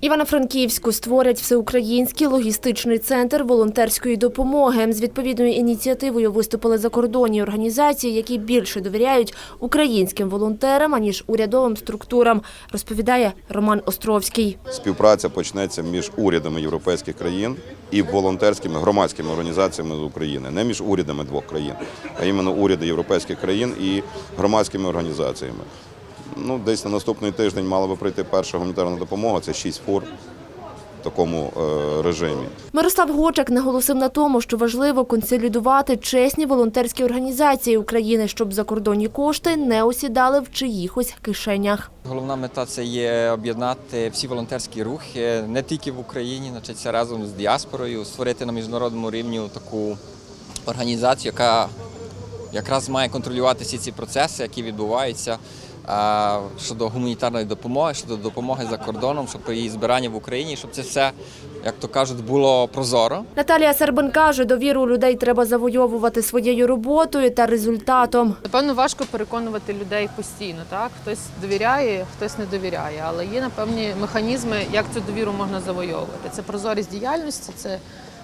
Івано-Франківську створять всеукраїнський логістичний центр волонтерської допомоги. З відповідною ініціативою виступили закордонні організації, які більше довіряють українським волонтерам аніж урядовим структурам, розповідає Роман Островський. Співпраця почнеться між урядами європейських країн і волонтерськими громадськими організаціями з України, не між урядами двох країн, а іменно уряди європейських країн і громадськими організаціями. Ну, десь на наступний тиждень мала би прийти перша гуманітарна допомога. Це шість фур в такому е, режимі. Мирослав Гочак наголосив на тому, що важливо консолідувати чесні волонтерські організації України, щоб закордонні кошти не осідали в чиїхось кишенях. Головна мета це є об'єднати всі волонтерські рухи не тільки в Україні, навчитися разом з діаспорою, створити на міжнародному рівні таку організацію, яка якраз має контролювати всі ці процеси, які відбуваються щодо гуманітарної допомоги, щодо допомоги за кордоном, щоб її збирання в Україні, щоб це все, як то кажуть, було прозоро. Наталія Сербин каже, довіру людей треба завойовувати своєю роботою та результатом. Напевно, важко переконувати людей постійно. Так хтось довіряє, хтось не довіряє. Але є напевні механізми, як цю довіру можна завойовувати. Це прозорість діяльності, це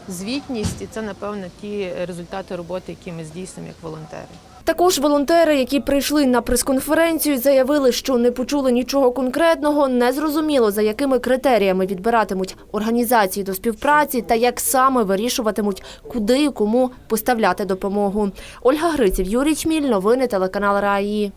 звітність, і це напевно ті результати роботи, які ми здійснюємо як волонтери. Також волонтери, які прийшли на прес-конференцію, заявили, що не почули нічого конкретного, не зрозуміло, за якими критеріями відбиратимуть організації до співпраці та як саме вирішуватимуть, куди і кому поставляти допомогу. Ольга Гриців, Юрій Чміль, новини телеканал Раї.